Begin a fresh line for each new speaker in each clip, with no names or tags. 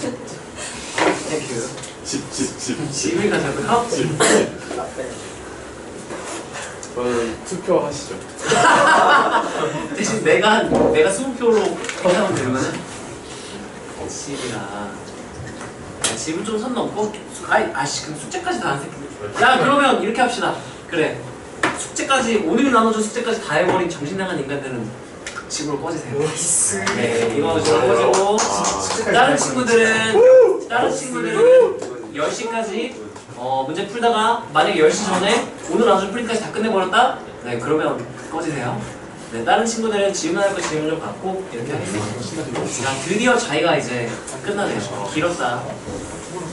땡큐.
집, 집, 집, 집.
집을 가자고요?
저는 투표하시죠.
대신 내가 내가 20표로 하면 되는 거네? 집이라. 야, 집은 좀 선 넘고? 아이, 아씨, 그럼 숙제까지 다안 새끼. 야, 그러면 이렇게 합시다. 그래. 숙제까지, 오늘 나눠준 숙제까지 다 해버린 정신 나간 인간들은 집으로 꺼지세요. 네, 이거 집으로 꺼지고.
아,
다른 친구들은, 다른 친구들은 10시까지 어, 문제 풀다가 만약에 10시 전에 오늘 나눠준 프린트까지 다 끝내버렸다? 네, 그러면 꺼지세요. 네, 다른 친구들은 질문할 거 질문 좀 받고 이렇게 하겠습니다. 야, 드디어 자기가 이제 끝나네요. 길었다.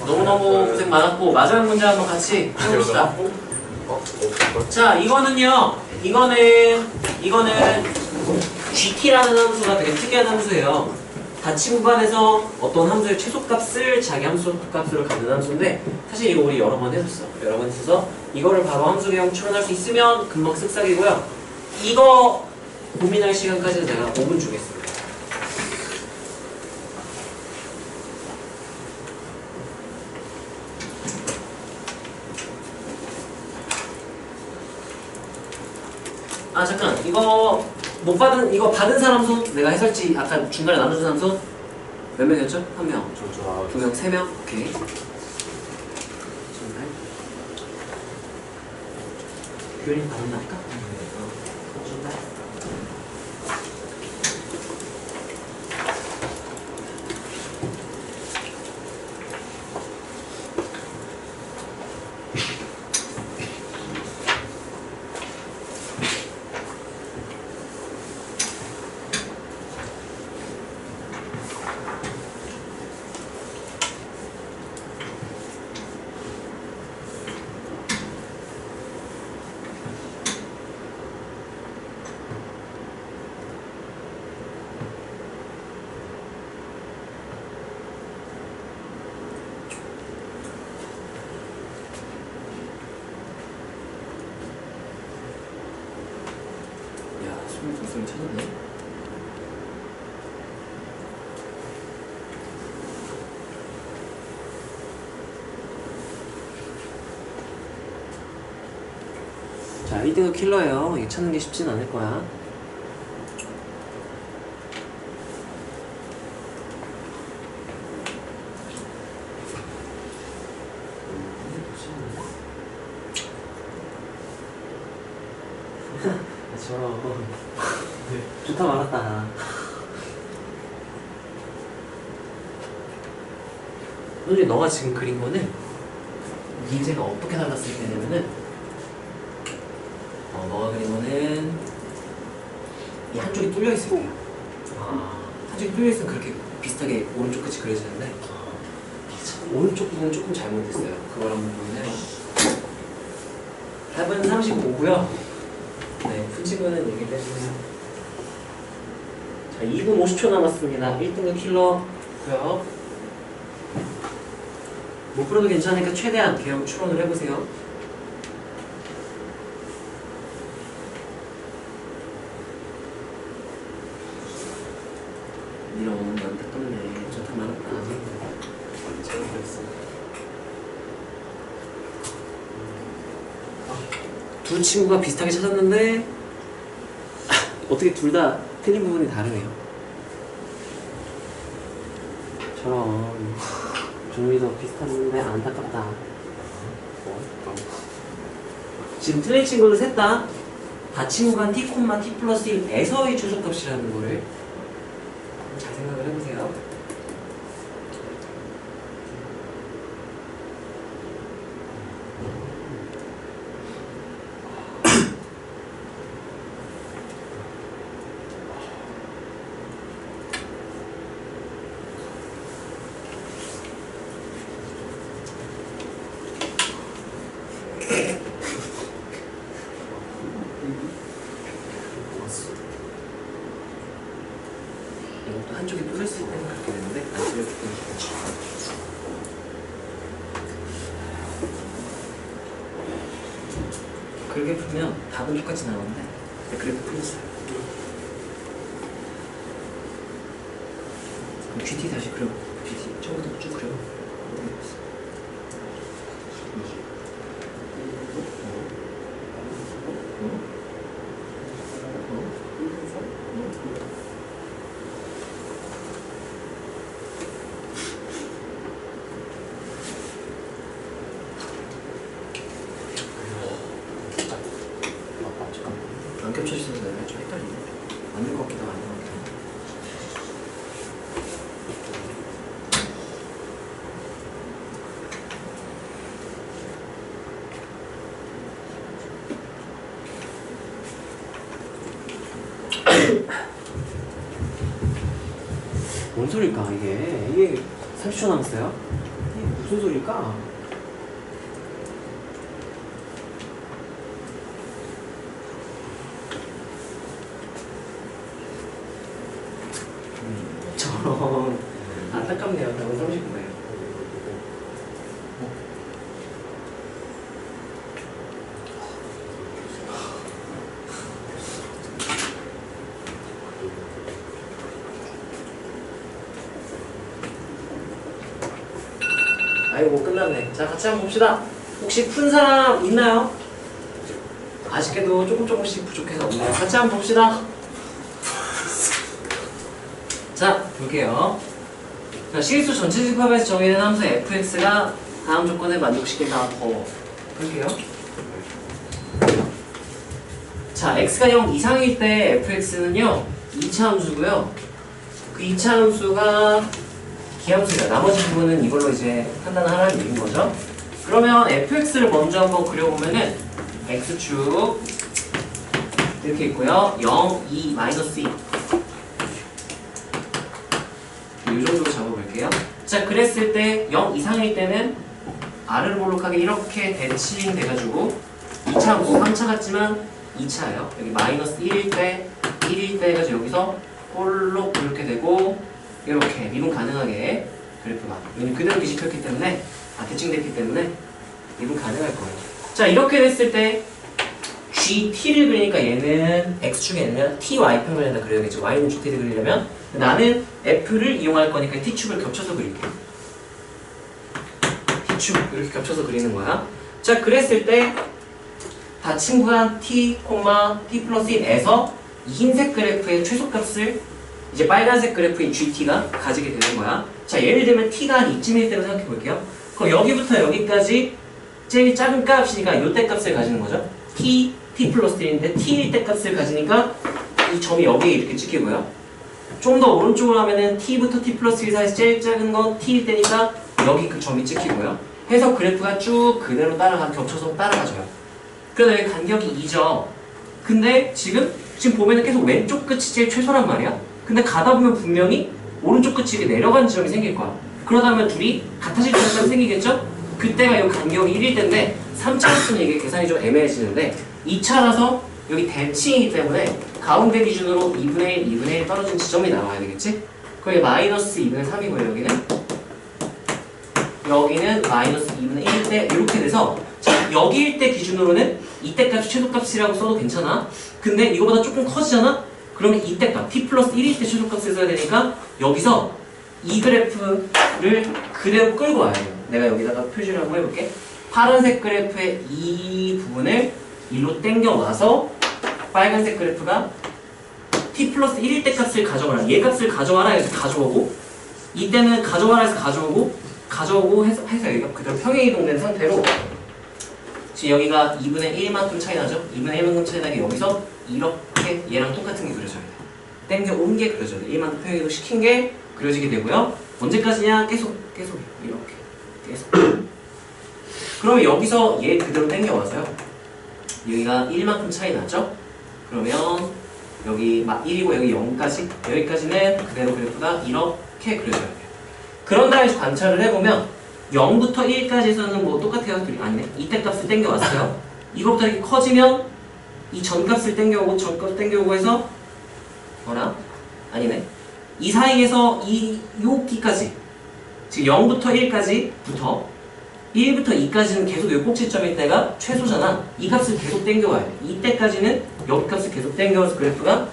너무너무 고생 많았고 마지막 문제 한번 같이 해봅시다.
어? 어?
자, 이거는요. 이거는 이거는 GT라는 함수가 되게 특이한 함수예요. 다치 구간에서 어떤 함수의 최소값을 자기 함수 값으로 갖는 함수인데 사실 이거 우리 여러 번 했었어. 여러 번 했어서 이거를 바로 함수 개형 추론할 수 있으면 금방 쓱싹이고요. 이거 고민할 시간까지는 제가 5분 주겠습니다. 아 잠깐 이거 못 받은 이거 받은 사람 손 내가 해설지 아까 중간에 나눠준 사람 손 몇 명이었죠? 한 명,
저, 저,
두 명, 세 명, 오케이. 정말. 규현이 받았나니까? 자, 1등은 킬러예요. 이거 찾는 게 쉽진 않을 거야. 저런 좋다 말았다. 솔직히 너가 지금 그린 거는 문제가 어떻게 달랐을 때냐면은 어, 그린 거는 이 한쪽이 뚫려 있을 때야. 아, 한쪽이 뚫려 있으면 그렇게 비슷하게 오른쪽 끝이 그려지는데 오른쪽 부분은 조금 잘못됐어요. 그걸 한번 보면 답은 35고요. 네, 푼 친구는 얘기 해주세요. 자, 2분 50초 남았습니다. 1등급 킬러고요. 못 풀어도 괜찮으니까 최대한 개형 추론을 해보세요. 이런 난다 떴네. 좋다 말았다. 잘 그렸어. 두 친구가 비슷하게 찾았는데 어떻게 둘 다 틀린 부분이 다르네요. 저런 종이도 비슷한데 안타깝다. 지금 틀린 친구들 셋다 다 친구가 t, t 플러스 1에서의 최소값이라는 거를 잘 생각을 해보세요. 이것도 한쪽이 뚫렸을 때는 그렇게 되는데 안 뚫렸을 때는 그렇게 풀면 답은 똑같이 나오는데 그래도 풀렸어요. 그럼 GT 다시 그려 GT 처음부터 안 겹쳐지는 거예요? 좀 헷갈리네. 맞는 것 같기도 하고 것 같기도 뭔 소릴까 이게? 이게 30초 남았어요? 이게 무슨 소릴까? 안타깝네요. 너무 39예요. 아이고 끝났네. 자 같이 한번 봅시다. 혹시 푼 사람 있나요? 아쉽게도 조금 조금씩 부족해서 없네요. 같이 한번 봅시다. 자 볼게요. 자 실수 전체 집합에서 정의된 함수 fx가 다음 조건을 만족시킨다. 더 볼게요. 자 x가 0 이상일 때 fx는요 2차 함수고요. 그 2차 함수가 기함수입니다. 나머지 부분은 이걸로 이제 판단하라는 얘기인 거죠. 그러면 fx를 먼저 한번 그려보면은 x축 이렇게 있고요. 0, 2, 마이너스 2. 이 정도로 잡아볼게요. 자, 그랬을 때 0 이상일 때는 r을 볼록하게 이렇게 대칭 돼가지고 2차 함수 3차 같지만 2차예요. 여기 마이너스 1일 때 1일 때 해가지고 여기서 볼록 이렇게 되고 이렇게 미분 가능하게 그래프가 왜냐면 그대로 뒤집혔기 때문에 아 대칭됐기 때문에 미분 가능할 거예요. 자 이렇게 됐을 때 GT를 그리니까 얘는 X축에는 TY 평면에다 그려야겠죠. Y는 GT를 그리려면 나는 F를 이용할 거니까 T축을 겹쳐서 그릴게. T축 이렇게 겹쳐서 그리는 거야. 자 그랬을 때 다 친구한 T, T 플러스 1에서 이 흰색 그래프의 최소값을 이제 빨간색 그래프인 GT가 가지게 되는 거야. 자, 예를 들면 T가 한 이쯤일 때로 생각해 볼게요. 그럼 여기부터 여기까지 제일 작은 값이니까 요때 값을 가지는 거죠. T, T 플러스 1인데 T일 때 값을 가지니까 이 점이 여기에 이렇게 찍히고요. 좀 더 오른쪽으로 하면은 T부터 T 플러스 1 사이에서 제일 작은 건 T일 때니까 여기 그 점이 찍히고요. 해서 그래프가 쭉 그대로 따라가, 겹쳐서 따라가줘요. 그래서 여기 간격이 2죠. 근데 지금 지금 보면은 계속 왼쪽 끝이 제일 최소란 말이야. 근데 가다 보면 분명히 오른쪽 끝이 내려가는 지점이 생길 거야. 그러다 보면 둘이 같아질 때가 생기겠죠? 그때가 이 간격이 1일 때인데 3차로서는 이게 계산이 좀 애매해지는데 2차라서 여기 대칭이기 때문에 가운데 기준으로 2분의 1, 2분의 1 떨어진 지점이 나와야 되겠지? 그게 마이너스 2분의 3이고요 여기는 여기는 마이너스 2분의 1일 때 이렇게 돼서 자 여기일 때 기준으로는 이때 값이 최소값이라고 써도 괜찮아 근데 이거보다 조금 커지잖아? 그러면 이때 값 t 플러스 1일 때 최소값을 써야 되니까 여기서 이 그래프를 그대로 끌고 와야 돼요 내가 여기다가 표시를 한번 해볼게 파란색 그래프의 이 부분을 일로 당겨와서 빨간색 그래프가 t 플러스 1일 때 값을 가져와라 얘 값을 가져와라 해서 가져오고 이때는 가져와라 해서 가져오고 가져오고 해서, 해서 여기가 그대로 평행 이동된 상태로 지금 여기가 2분의 1만큼 차이 나죠? 2분의 1만큼 차이 나게 여기서 이렇게 얘랑 똑같은 게 그려져야 돼. 땡겨 온 게 그려져야 돼. 1만큼 평행 이동 시킨 게 그려지게 되고요. 언제까지냐? 계속 계속 이렇게 계속. 그러면 여기서 얘 그대로 땡겨 와서요. 여기가 1만큼 차이 나죠? 그러면 여기 1이고 여기 0까지 여기까지는 그대로 그래프가 이렇게 그려져야 돼요. 그런 다음에 관찰을 해보면 0부터 1까지에서는 뭐 똑같아요. 둘이 아니네. 이때 값을 땡겨왔어요. 이거부터 이렇게 커지면 이 전값을 땡겨오고 전값을 땡겨오고 해서 뭐라? 아니네. 이 사이에서 이 여기까지 즉 0부터 1까지 부터 1부터 2까지는 계속 요 꼭지점일 때가 최소잖아. 이 값을 계속 땡겨와야 돼. 이때까지는 여기 값을 계속 땡겨와서 그래프가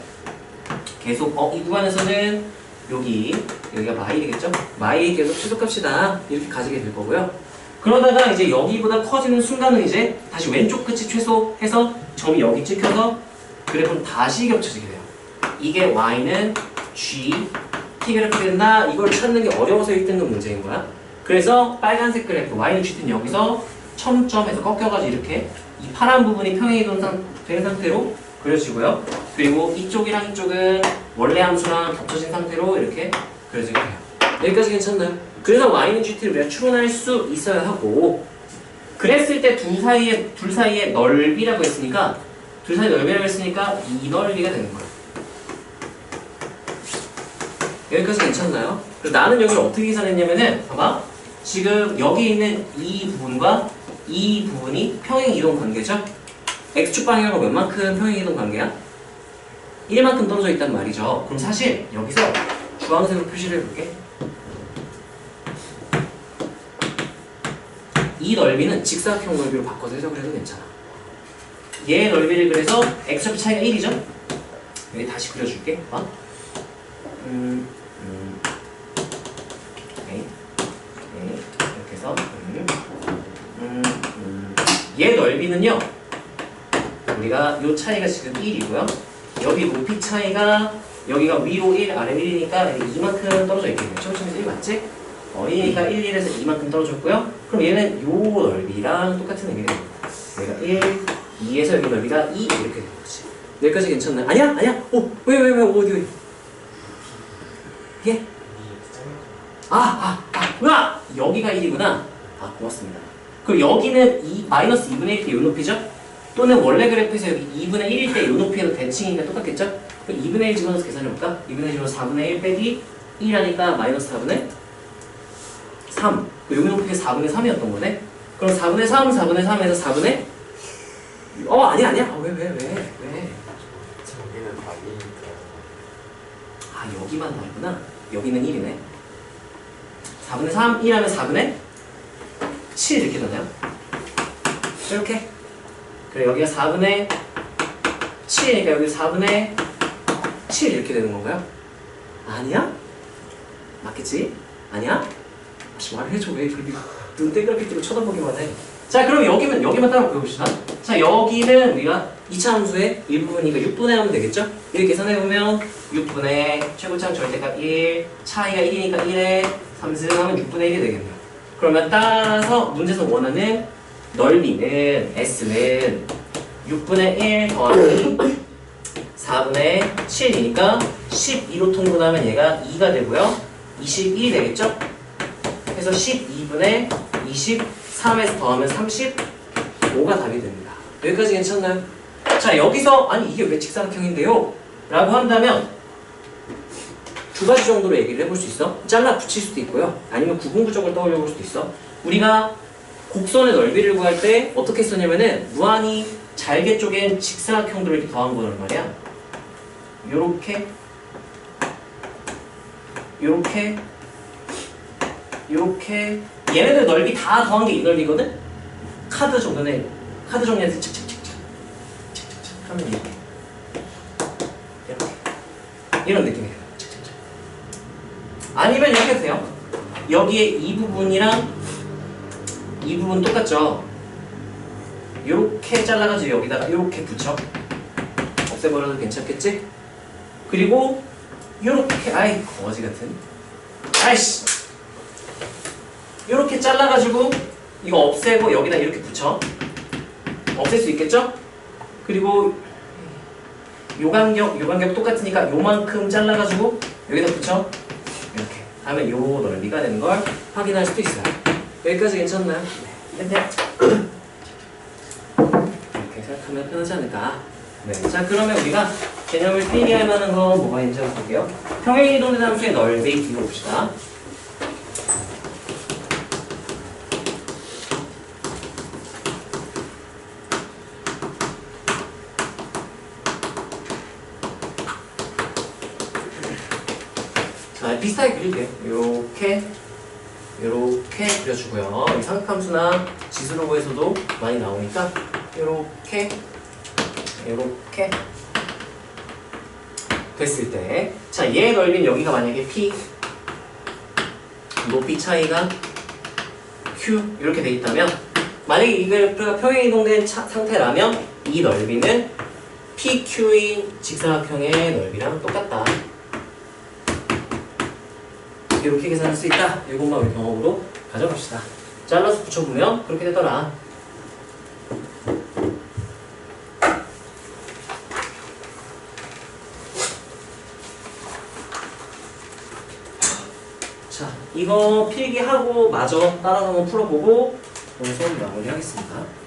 계속 어, 이 구간에서는 여기 여기가 마일이겠죠? 마일이 계속 최소값이다 이렇게 가지게 될 거고요. 그러다가 이제 여기보다 커지는 순간은 이제 다시 왼쪽 끝이 최소해서 점이 여기 찍혀서 그래프는 다시 겹쳐지게 돼요. 이게 y는 g t 그래프 된다 이걸 찾는 게 어려워서 1등급 문제인 거야. 그래서 빨간색 그래프 gt는 여기서 첨점에서 꺾여가지고 이렇게 이 파란 부분이 평행이동 상, 된 상태로 그려지고요. 그리고 이쪽이랑 이쪽은 원래 함수랑 겹쳐진 상태로 이렇게 그려지게 돼요. 여기까지 괜찮나요? 그래서 y는 gt를 우리가 추론할 수 있어야 하고 그랬을 때 둘 사이에 둘 사이의 넓이라고 했으니까 둘 사이 넓이라고 했으니까 이 넓이가 되는 거예요. 여기까지 괜찮나요? 그래서 나는 여기를 어떻게 계산했냐면은 봐봐 지금 여기 있는 이 부분과 이 부분이 평행 이동 관계죠? x축 방향으로 웬만큼 평행 이동 관계야? 1만큼 떨어져 있단 말이죠. 그럼 사실 여기서 주황색으로 표시를 해볼게. 이 넓이는 직사각형 넓이로 바꿔서 해석을 해도 괜찮아. 얘 넓이를 그래서 x좌표 차이가 1이죠? 여기 다시 그려줄게. 봐. 음, 음. 오케이. 오케이. 해서 음, 음, 음. 얘 넓이는요. 우리가 요 차이가 지금 1이고요. 여기 높이 차이가 여기가 위로 1, 아래 1이니까 이만큼 떨어져 있겠네요. 처음에서 1 맞지? 어, 1이니까 1, 1에서 이만큼 떨어졌고요. 그럼 얘는 요 넓이랑 똑같은 의미가 됩니다. 여기가 1, 2에서 여기 넓이가 2 이렇게 되는 거지. 여기까지 괜찮나요? 아니야? 아니야? 오, 왜, 왜, 왜, 어디, 어디? 예? 아, 아, 아, 뭐야? 여기가 1이구나. 아, 고맙습니다. 그럼 여기는 2, 마이너스 2분의 1때 요 높이죠? 또는 원래 그래프에서 여기 2분의 1일 때 요 높이에서 대칭이니까 똑같겠죠? 그럼 2분의 1 집어넣어서 계산해볼까? 2분의 1 집어넣어서 4분의 1 빼기 1 하니까 마이너스 4분의 3. 그 여기 높이가 4분의 3이었던 거네? 그럼 4분의 3, 4분의 3에서 4분의 어, 아니야, 아니야. 아, 왜, 왜, 왜, 왜?
저기는 다 2니까
아 여기만 다르구나 여기는 1이네 4분의 3, 1하면 4분의 7 이렇게 되나요? 이렇게 그래 여기가 4분의 7이니까 여기 4분의 7 이렇게 되는 건가요? 아니야? 맞겠지? 아니야? 다시 말해줘 왜 그렇게 눈 떼그렇게 뜨고 쳐다보기만 해. 자 그럼 여기면 여기만 따라 보여봅시다. 자 여기는 우리가 2차 함수의 일부분이니까 6분의 하면 되겠죠? 이렇게 계산해보면 6분의 최고차항 절대값 1 차이가 1이니까 1에 3승하면 6분의 1이 되겠네요. 그러면 따라서 문제에서 원하는 넓이는 S는 6분의 1 더하기 4분의 7이니까 12로 통분하면 얘가 2가 되고요. 21이 되겠죠? 그래서 12분의 23에서 더하면 35가 답이 됩니다. 여기까지 괜찮나요? 자 여기서 아니 이게 왜 직사각형인데요? 라고 한다면 두 가지 정도로 얘기를 해볼 수 있어. 잘라 붙일 수도 있고요. 아니면 구분구적을 떠올려 볼 수도 있어. 우리가 곡선의 넓이를 구할 때 어떻게 썼냐면은 무한히 잘게 쪼갠 직사각형들을 이렇게 더한 거란 말이야. 요렇게 요렇게 요렇게 얘네들 넓이 다 더한 게 이 넓이거든? 카드 정도네 카드 착착착 하면 이렇게. 이렇게. 이런 느낌이 돼요. 착착착. 아니면 이렇게 돼요. 여기에 이 부분이랑 이 부분 똑같죠? 요렇게 잘라가지고 여기다가 요렇게 붙여. 없애버려도 괜찮겠지? 그리고 요렇게 아이 거지 같은. 아이씨! 요렇게 잘라가지고 이거 없애고 여기다 이렇게 붙여. 없앨 수 있겠죠? 그리고 요 간격 요 간격 똑같으니까 요만큼 잘라가지고 여기다 붙여? 이렇게. 하면 요 넓이가 되는 걸 확인할 수도 있어요. 여기까지 괜찮나요? 네. 이렇게 생각하면 편하지 않을까? 네. 자 그러면 우리가 개념을 필기할 만한 거 뭐가 있는지 볼게요. 평행이동된 함수의 넓이 기록봅시다 자, 비슷하게 그릴게요. 요렇게, 요렇게 그려주고요. 이 삼각함수나 지수로고에서도 많이 나오니까 요렇게, 요렇게 됐을 때, 자, 얘 넓이는 여기가 만약에 P, 높이 차이가 Q 이렇게 돼 있다면, 만약에 이 그래프가 평행 이동된 차- 상태라면 이 넓이는 PQ인 직사각형의 넓이랑 똑같다. 이렇게 계산할 수 있다. 이것만 우리 경험으로 가져갑시다. 잘라서 붙여보면 그렇게 되더라. 자, 이거 필기하고 마저 따라서 한번 풀어보고 오늘 수업 마무리하겠습니다.